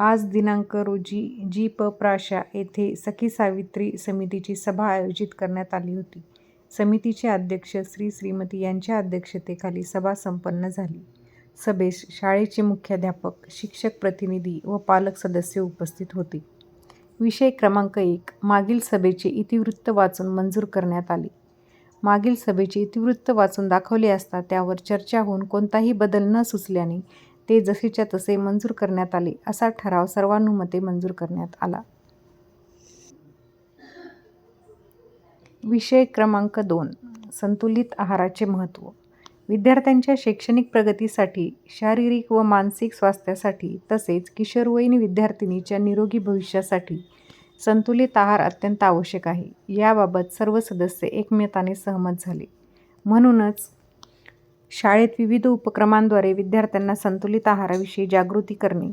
आज दिनांक रोजी जी. प. प्राशा येथे सखी सावित्री समितीची सभा आयोजित करण्यात आली होती. समितीचे अध्यक्ष श्री. श्रीमती यांच्या अध्यक्षतेखाली सभा संपन्न झाली. सभेस शाळेचे मुख्याध्यापक, शिक्षक प्रतिनिधी व पालक सदस्य उपस्थित होते. विषय क्रमांक एक मागील सभेचे इतिवृत्त वाचून मंजूर करण्यात आले. मागील सभेचे इतिवृत्त वाचून दाखवले असता त्यावर चर्चा होऊन कोणताही बदल न सुचल्याने ते जसेच्या तसे मंजूर करण्यात आले असा ठराव सर्वानुमते मंजूर करण्यात आला. विषय क्रमांक दोन संतुलित आहाराचे महत्त्व विद्यार्थ्यांच्या शैक्षणिक प्रगतीसाठी, शारीरिक व मानसिक स्वास्थ्यासाठी तसेच किशोरवयीन विद्यार्थिनीच्या निरोगी भविष्यासाठी संतुलित आहार अत्यंत आवश्यक आहे, याबाबत सर्व सदस्य एकमताने सहमत झाले. म्हणूनच शाळेत विविध उपक्रमांद्वारे विद्यार्थ्यांना संतुलित आहाराविषयी जागृती करणे,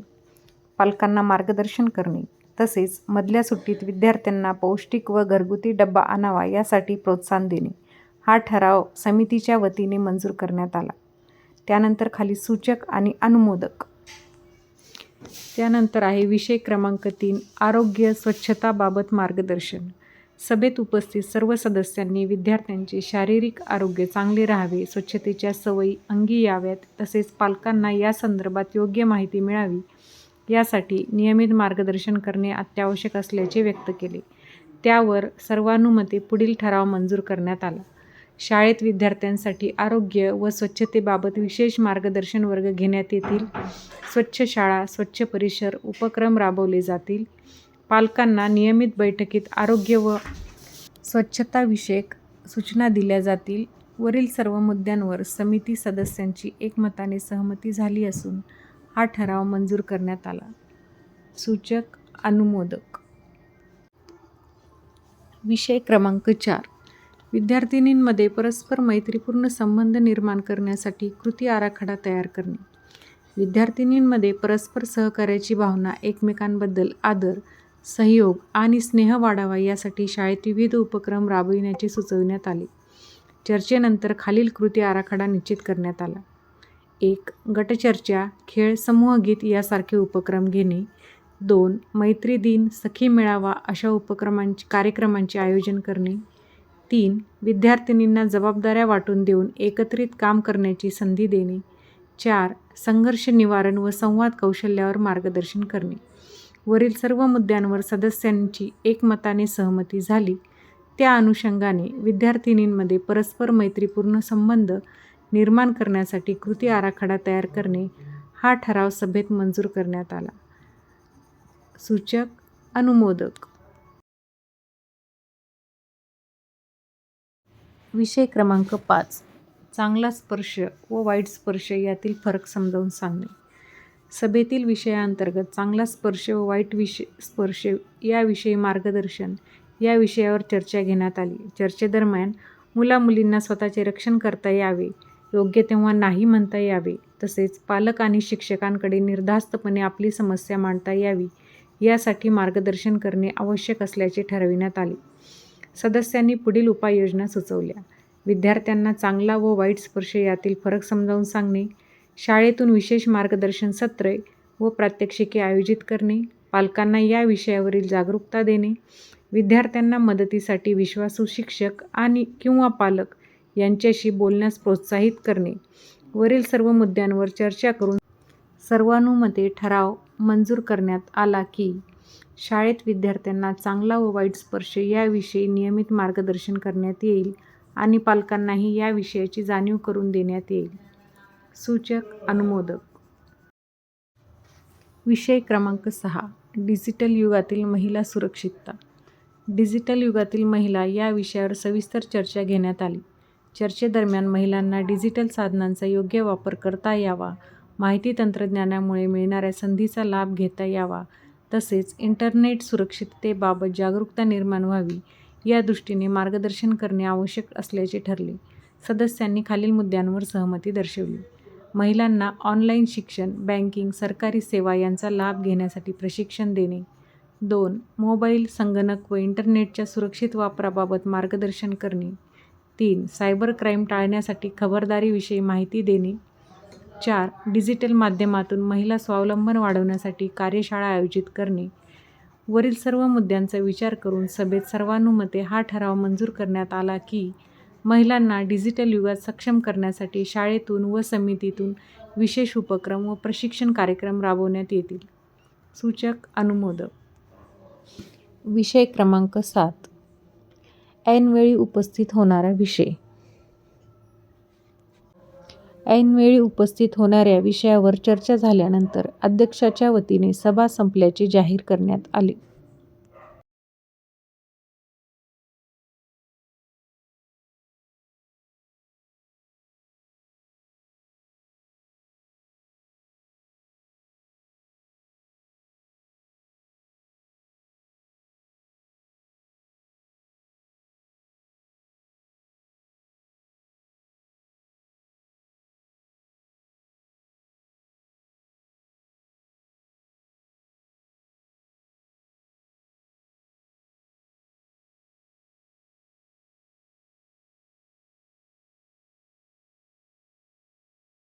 पालकांना मार्गदर्शन करणे तसेच मधल्या सुट्टीत विद्यार्थ्यांना पौष्टिक व घरगुती डब्बा आणावा यासाठी प्रोत्साहन देणे हा ठराव समितीच्या वतीने मंजूर करण्यात आला. त्यानंतर खाली सूचक आणि अनुमोदक. त्यानंतर आहे विषय क्रमांक तीन आरोग्य स्वच्छताबाबत मार्गदर्शन. सभेत उपस्थित सर्व सदस्यांनी विद्यार्थ्यांचे शारीरिक आरोग्य चांगले राहावे, स्वच्छतेच्या सवयी अंगी याव्यात तसेच पालकांना या संदर्भात योग्य माहिती मिळावी यासाठी नियमित मार्गदर्शन करणे अत्यावश्यक असल्याचे व्यक्त केले. त्यावर सर्वानुमते पुढील ठराव मंजूर करण्यात आला. शाळेत विद्यार्थ्यांसाठी आरोग्य व स्वच्छतेबाबत विशेष मार्गदर्शन वर्ग घेण्यात येतील. स्वच्छ शाळा, स्वच्छ परिसर उपक्रम राबवले जातील. पालकांना नियमित बैठकीत आरोग्य व स्वच्छताविषयक सूचना दिल्या जातील. वरील सर्व मुद्द्यांवर समिती सदस्यांची एकमताने सहमती झाली असून हा ठराव मंजूर करण्यात आला. सूचक, अनुमोदक. विषय क्रमांक चार विद्यार्थिनींमध्ये परस्पर मैत्रीपूर्ण संबंध निर्माण करण्यासाठी कृती आराखडा तयार करणे. विद्यार्थिनींमध्ये परस्पर सहकार्याची भावना, एकमेकांबद्दल आदर, सहयोग आणि स्नेह वाढावा यासाठी शाळेत विविध उपक्रम राबविण्याचे सुचविण्यात आले. चर्चेनंतर खालील कृती आराखडा निश्चित करण्यात आला. एक गटचर्चा, खेळ, समूहगीत यासारखे उपक्रम घेणे. दोन मैत्री दिन, सखी मेळावा अशा कार्यक्रमांचे आयोजन करणे. तीन विद्यार्थिनींना जबाबदाऱ्या वाटून देऊन एकत्रित काम करण्याची संधी देणे. चार संघर्ष निवारण व संवाद कौशल्यावर मार्गदर्शन करणे. वरील सर्व मुद्द्यांवर सदस्यांची एकमताने सहमती झाली. त्या अनुषंगाने विद्यार्थिनींमध्ये परस्पर मैत्रीपूर्ण संबंध निर्माण करण्यासाठी कृती आराखडा तयार करणे हा ठराव सभेत मंजूर करण्यात आला. सूचक, अनुमोदक. विषय क्रमांक पाच चांगला स्पर्श व वाईट स्पर्श यातील फरक समजावून सांगणे. सभेतील विषयांतर्गत चांगला स्पर्श व वाईट विषय स्पर्श याविषयी मार्गदर्शन या विषयावर चर्चा घेण्यात आली. चर्चेदरम्यान मुला-मुलींना स्वतःचे रक्षण करता यावे, योग्य तेव्हा नाही म्हणता यावे तसेच पालक आणि शिक्षकांकडे निर्धास्तपणे आपली समस्या मांडता यावी यासाठी मार्गदर्शन करणे आवश्यक असल्याचे ठरविण्यात आले. सदस्यांनी पुढील उपाययोजना सुचवल्या. विद्यार्थ्यांना चांगला व वाईट स्पर्श यातील फरक समजावून सांगणे. शाळेतून विशेष मार्गदर्शन सत्रे व प्रात्यक्षिके आयोजित करणे. पालकांना या विषयावरील जागरूकता देणे. विद्यार्थ्यांना मदतीसाठी विश्वासू शिक्षक आणि किंवा पालक यांच्याशी बोलण्यास प्रोत्साहित करणे. वरील सर्व मुद्द्यांवर चर्चा करून सर्वानुमते ठराव मंजूर करण्यात आला की शाळेत विद्यार्थ्यांना चांगला व वाईट स्पर्श याविषयी नियमित मार्गदर्शन करण्यात येईल आणि पालकांनाही या विषयाची जाणीव करून देण्यात येईल. सूचक, अनुमोदक. विषय क्रमांक सहा डिजिटल युगातील महिला सुरक्षितता. डिजिटल युगातील महिला या विषयावर सविस्तर चर्चा घेण्यात आली. चर्चेदरम्यान महिलांना डिजिटल साधनांचा योग्य वापर करता यावा, माहिती तंत्रज्ञानामुळे मिळणाऱ्या संधीचा लाभ घेता यावा तसेच इंटरनेट सुरक्षिततेबाबत जागरूकता निर्माण व्हावी या दृष्टीने मार्गदर्शन करणे आवश्यक असल्याचे ठरले. सदस्यांनी खालील मुद्द्यांवर सहमती दर्शवली. महिलांना ऑनलाईन शिक्षण, बँकिंग, सरकारी सेवा यांचा लाभ घेण्यासाठी प्रशिक्षण देणे. दोन मोबाईल, संगणक व इंटरनेटच्या सुरक्षित वापराबाबत मार्गदर्शन करणे. तीन सायबर क्राईम टाळण्यासाठी खबरदारीविषयी माहिती देणे. चार डिजिटल माध्यमातून महिला स्वावलंबन वाढवण्यासाठी कार्यशाळा आयोजित करणे वरील सर्व मुद्द्यांचा विचार करून सभेत सर्वानुमते हा ठराव मंजूर करण्यात आला की महिलांना डिजिटल युगात सक्षम करण्यासाठी शाळेतून व समितीतून विशेष उपक्रम व प्रशिक्षण कार्यक्रम राबवण्यात येतील. सूचक अनुमोदक. विषय क्रमांक सात. ऐनवेळी उपस्थित होणारा विषय. ऐनवेळी उपस्थित होणाऱ्या विषयावर चर्चा झाल्यानंतर अध्यक्षाच्या वतीने सभा संपल्याचे जाहीर करण्यात आले.